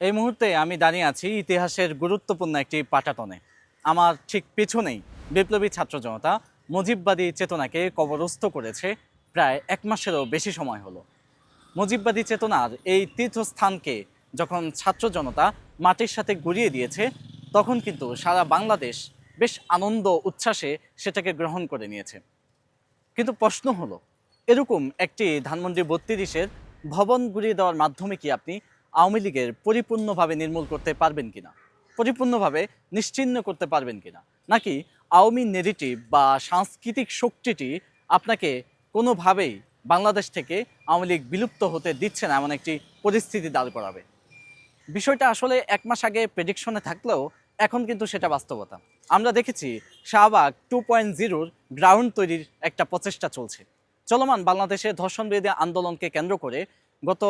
এই মুহূর্তে আমি দাঁড়িয়ে আছি ইতিহাসের গুরুত্বপূর্ণ একটি পাটাতনে। আমার ঠিক পেছনেই বিপ্লবী ছাত্র জনতা মুজিববাদী চেতনাকে কবরস্থ করেছে প্রায় এক মাসেরও বেশি সময় হলো। মুজিববাদী চেতনার এই তীর্থস্থানকে যখন ছাত্র জনতা মাটির সাথে গুড়িয়ে দিয়েছে, তখন কিন্তু সারা বাংলাদেশ বেশ আনন্দ, উচ্ছ্বাসে সেটাকে গ্রহণ করে নিয়েছে। কিন্তু প্রশ্ন হলো, এরকম একটি ধানমন্ডি বত্রিশের ভবন গুড়িয়ে দেওয়ার মাধ্যমে কি আপনি আওয়ামী লীগের পরিপূর্ণভাবে নির্মূল করতে পারবেন কিনা? পরিপূর্ণভাবে নিশ্চিহ্ন করতে পারবেন কিনা? নাকি আওয়ামী নেগেটিভ বা সাংস্কৃতিক শক্তিটি আপনাকে কোনোভাবেই বাংলাদেশ থেকে আওয়ামী লীগ বিলুপ্ত হতে দিচ্ছে না, এমন একটি পরিস্থিতি দাঁড় করাবে? বিষয়টা আসলে এক মাস আগে প্রেডিকশনে থাকলেও এখন কিন্তু সেটা বাস্তবতা। আমরা দেখেছি শাহবাগ টু পয়েন্ট জিরোর গ্রাউন্ড তৈরির একটা প্রচেষ্টা চলছে। চলমান বাংলাদেশে ধর্ষণ বিরোধী আন্দোলনকে কেন্দ্র করে গত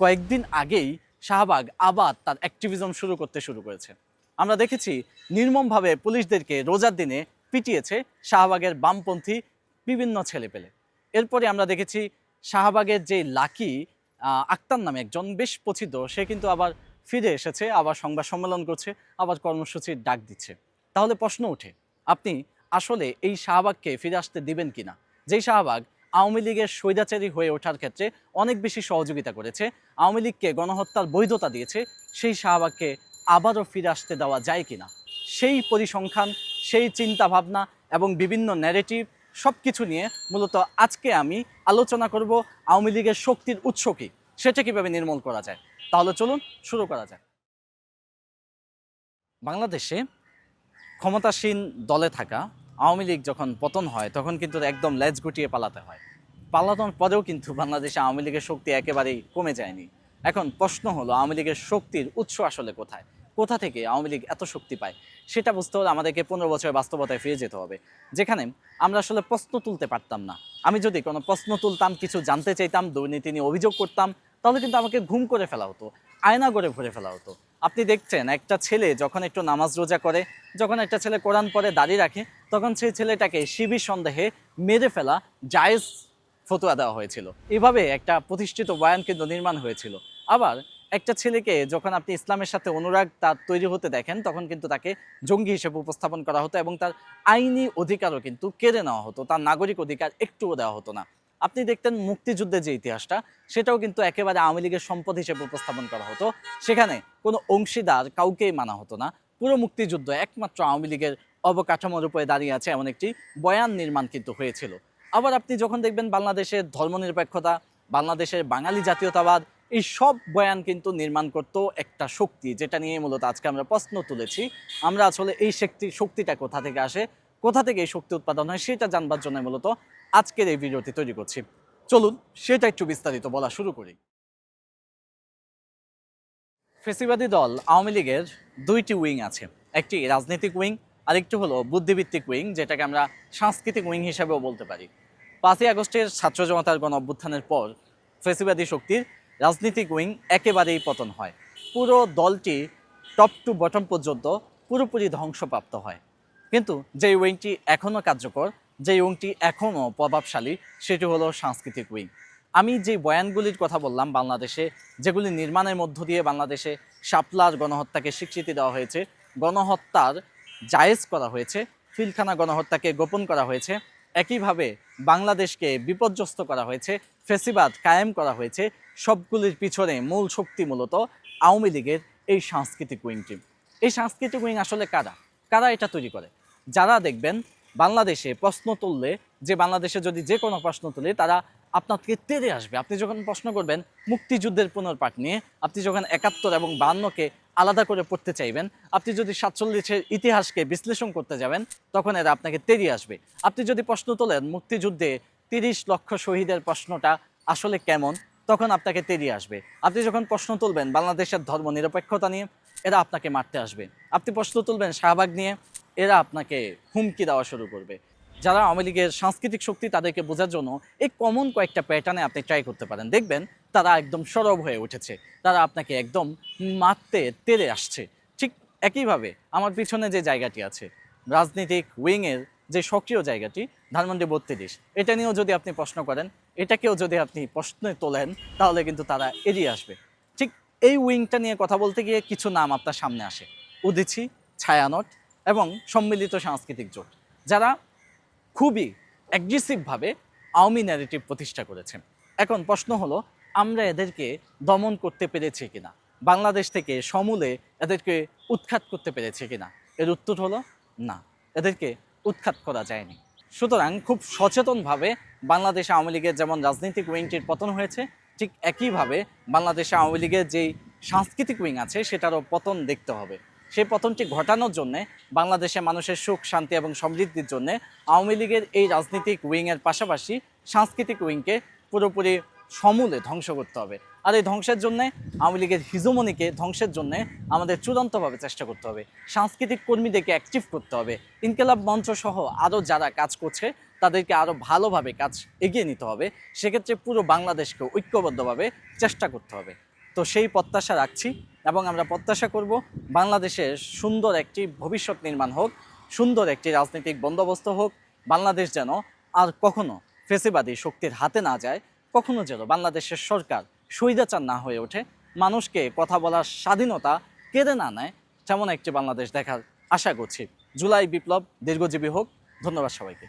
কয়েকদিন আগেই শাহবাগ আবার তার অ্যাক্টিভিজম শুরু করতে শুরু করেছে। আমরা দেখেছি নির্মমভাবে পুলিশদেরকে রোজার দিনে পিটিয়েছে শাহবাগের বামপন্থী বিভিন্ন ছেলেপেলে। এরপরে আমরা দেখেছি শাহবাগের যে লাকি আক্তার নামে একজন বেশ প্রসিদ্ধ সে কিন্তু আবার ফিরে এসেছে, আবার সংবাদ সম্মেলন করছে, আবার কর্মসূচির ডাক দিচ্ছে। তাহলে প্রশ্ন ওঠে, আপনি আসলে এই শাহবাগকে ফিরে আসতে দিবেন কিনা? যেই শাহবাগ আওয়ামী লীগের স্বৈরাচারী হয়ে ওঠার ক্ষেত্রে অনেক বেশি সহযোগিতা করেছে। আওয়ামী লীগকে গণহত্যার বৈধতা দিয়েছে। সেই শাহবাগকে আবারও ফিরে আসতে দেওয়া যায় কিনা? সেই পরিসংখ্যান, সেই চিন্তা ভাবনা এবং বিভিন্ন ন্যারেটিভ সব কিছু নিয়ে মূলত আজকে আমি আলোচনা করব আওয়ামী লীগের শক্তির উৎস কী? সেটা কীভাবে নির্মূল করা যায়? তাহলে চলুন শুরু করা যাক। বাংলাদেশে ক্ষমতাসীন দলে থাকা আওয়ামী লীগ যখন পতন হয়, তখন কিন্তু একদম লেজ গুটিয়ে পালাতে হয়। পালানোর পরেও কিন্তু বাংলাদেশে আওয়ামী লীগের শক্তি একেবারেই কমে যায়নি। এখন প্রশ্ন হলো, আওয়ামী লীগের শক্তির উৎস আসলে কোথায়? কোথা থেকে আওয়ামী লীগ এত শক্তি পায়? সেটা বুঝতে হলে আমাদেরকে পনেরো বছরের বাস্তবতায় ফিরে যেতে হবে। যেখানে আমরা আসলে প্রশ্ন তুলতে পারতাম না। আমি যদি কোনো প্রশ্ন তুলতাম, কিছু জানতে চাইতাম, দুর্নীতি নিয়ে অভিযোগ করতাম, তাহলে কিন্তু আমাকে ঘুম করে ফেলা হতো, আয়না করে ভরে ফেলা হতো। আপনি দেখছেন, একটা ছেলে যখন একটু নামাজ রোজা করে, যখন একটা ছেলে কোরআন পরে দাঁড়িয়ে রাখে তখন সেই ছেলেটাকে শিবির সন্দেহে মেরে ফেলা জায়েজ ফতোয়া দেওয়া হয়েছিল। এভাবে একটা প্রতিষ্ঠিত বয়ান কেন্দ্র নির্মাণ হয়েছিল। আবার একটা ছেলেকে যখন আপনি ইসলামের সাথে অনুরাগ তার তৈরি হতে দেখেন, তখন কিন্তু তাকে জঙ্গি হিসেবে উপস্থাপন করা হতো এবং তার আইনি অধিকারও কিন্তু কেড়ে নেওয়া হতো, তার নাগরিক অধিকার একটুও দেওয়া হতো না। আপনি দেখতেন মুক্তিযুদ্ধের যে ইতিহাসটা, সেটাও কিন্তু একেবারে আওয়ামী লীগের সম্পদ হিসেবে উপস্থাপন করা হতো। সেখানে কোনো অংশীদার কাউকেই মানা হতো না। পুরো মুক্তিযুদ্ধ একমাত্র আওয়ামী লীগের অবকাঠামোর উপরে দাঁড়িয়ে আছে এমন একটি বয়ান নির্মাণ কিন্তু হয়েছিল। আবার আপনি যখন দেখবেন বাংলাদেশের ধর্মনিরপেক্ষতা, বাংলাদেশের বাঙালি জাতীয়তাবাদ, এই সব বয়ান কিন্তু নির্মাণ করতো একটা শক্তি, যেটা নিয়ে মূলত আজকে আমরা প্রশ্ন তুলেছি। আমরা আসলে এই শক্তি, শক্তিটা কোথা থেকে আসে, কোথা থেকে এই শক্তি উৎপাদন হয় সেটা জানবার জন্য মূলত আজকের এই ভিডিওটি তৈরি করছি। চলুন সেটা একটু বিস্তারিত বলা শুরু করি। ফেসিবাদী দল আওয়ামী লীগের দুইটি উইং আছে। একটি রাজনৈতিক উইং আরেকটি হলো বুদ্ধিভিত্তিক উইং, যেটাকে আমরা সাংস্কৃতিক উইং হিসেবেও বলতে পারি। পাঁচই আগস্টের ছাত্র জনতার গণ অভ্যুত্থানের পর ফেসিবাদী শক্তির রাজনৈতিক উইং একেবারেই পতন হয়। পুরো দলটি টপ টু বটম পর্যন্ত পুরোপুরি ধ্বংসপ্রাপ্ত হয়। কিন্তু যে উইংটি এখনও কার্যকর যে উইংটি এখনও প্রভাবশালী, সেটি হলো সাংস্কৃতিক উইং। আমি যে বয়ানগুলির কথা বললাম, বাংলাদেশে যেগুলি নির্মাণের মধ্য দিয়ে বাংলাদেশে শাপলার গণহত্যাকে স্বীকৃতি দেওয়া হয়েছে, গণহত্যার জায়েজ করা হয়েছে ফিলখানা গণহত্যাকে গোপন করা হয়েছে, একইভাবে বাংলাদেশকে বিপর্যস্ত করা হয়েছে, ফেসিবাদ কায়েম করা হয়েছে, সবগুলির পিছনে মূল শক্তি মূলত আওয়ামী লীগের এই সাংস্কৃতিক উইংটি। এই সাংস্কৃতিক উইং আসলে কারা? কারা এটা তৈরি করে? যারা দেখবেন বাংলাদেশে প্রশ্ন তুললে, যে বাংলাদেশে যদি যে কোনো প্রশ্ন তুলে, তারা আপনাকে তেড়ে আসবে। আপনি যখন প্রশ্ন করবেন, মুক্তিযুদ্ধের পুনর্পাঠ নিয়ে আপনি যখন একাত্তর এবং বান্নকে আলাদা করে পড়তে চাইবেন, আপনি যদি সাতচল্লিশের ইতিহাসকে বিশ্লেষণ করতে যাবেন, তখন এরা আপনাকে তেড়িয়ে আসবে। আপনি যদি প্রশ্ন তোলেন, মুক্তিযুদ্ধে তিরিশ লক্ষ শহীদের প্রশ্নটা আসলে কেমন, তখন আপনাকে তেড়িয়ে আসবে। আপনি যখন প্রশ্ন তুলবেন, বাংলাদেশের ধর্ম নিরপেক্ষতা নিয়ে, এরা আপনাকে মারতে আসবে। আপনি প্রশ্ন তুলবেন, শাহবাগ নিয়ে, এরা আপনাকে হুমকি দেওয়া শুরু করবে। যারা আওয়ামী লীগের সাংস্কৃতিক শক্তি তাদেরকে বোঝার জন্য এই কমন কয়েকটা প্যাটার্নে আপনি ট্রাই করতে পারেন। দেখবেন তারা একদম সরব হয়ে উঠেছে। তারা আপনাকে একদম মারতে তেড়ে আসছে। ঠিক একইভাবে আমার পিছনে যে জায়গাটি আছে, রাজনৈতিক উইংয়ের যে সক্রিয় জায়গাটি, ধানমন্ডি বত্রিশ, এটা নিয়েও যদি আপনি প্রশ্ন করেন, এটাকেও যদি আপনি প্রশ্নে তোলেন, তাহলে কিন্তু তারা এড়িয়ে আসবে। ঠিক এই উইংটা নিয়ে কথা বলতে গিয়ে কিছু নাম আপনার সামনে আসে। উদিচি, ছায়ানট এবং সম্মিলিত সাংস্কৃতিক জোট। যারা খুবই অ্যাগ্রেসিভভাবে আওয়ামী ন্যারেটিভ প্রতিষ্ঠা করেছেন। এখন প্রশ্ন হলো, আমরা এদেরকে দমন করতে পেরেছি কিনা? বাংলাদেশ থেকে সমূলে এদেরকে উৎখাত করতে পেরেছি কিনা? এর উত্তর হলো, না, এদেরকে উৎখাত করা যায়নি। সুতরাং খুব সচেতনভাবে বাংলাদেশ আওয়ামী লীগের যেমন রাজনৈতিক উইংটির পতন হয়েছে, ঠিক একইভাবে বাংলাদেশ আওয়ামী লীগের যেই সাংস্কৃতিক উইং আছে, সেটারও পতন দেখতে হবে। সেই পতনটি ঘটানোর জন্যে, বাংলাদেশে মানুষের সুখ, শান্তি এবং সমৃদ্ধির জন্যে আওয়ামী লীগের এই রাজনৈতিক উইংয়ের পাশাপাশি সাংস্কৃতিক উইংকে পুরোপুরি সমূলে ধ্বংস করতে হবে। আর এই ধ্বংসের জন্য, আওয়ামী লীগের হিজোমনিকে ধ্বংসের জন্য আমাদের চূড়ান্তভাবে চেষ্টা করতে হবে। সাংস্কৃতিক কর্মীদেরকে অ্যাক্টিভ করতে হবে। ইনকেলাব মঞ্চ সহ আরও যারা কাজ করছে, তাদেরকে আরও ভালোভাবে কাজ এগিয়ে নিতে হবে। সেক্ষেত্রে পুরো বাংলাদেশকে ঐক্যবদ্ধভাবে চেষ্টা করতে হবে। তো সেই প্রত্যাশা রাখছি। এবং আমরা প্রত্যাশা করব বাংলাদেশের সুন্দর একটি ভবিষ্যৎ নির্মাণ হোক, সুন্দর একটি রাজনৈতিক বন্দোবস্ত হোক, বাংলাদেশ যেন আর কখনো ফেসিবাদী শক্তির হাতে না যায়, কখনো যেন বাংলাদেশের সরকার স্বৈরাচার না হয়ে ওঠে, মানুষকে কথা বলার স্বাধীনতা কেড়ে না নেয় তেমন একটি বাংলাদেশ দেখার আশা করছি। জুলাই বিপ্লব দীর্ঘজীবী হোক, ধন্যবাদ সবাইকে।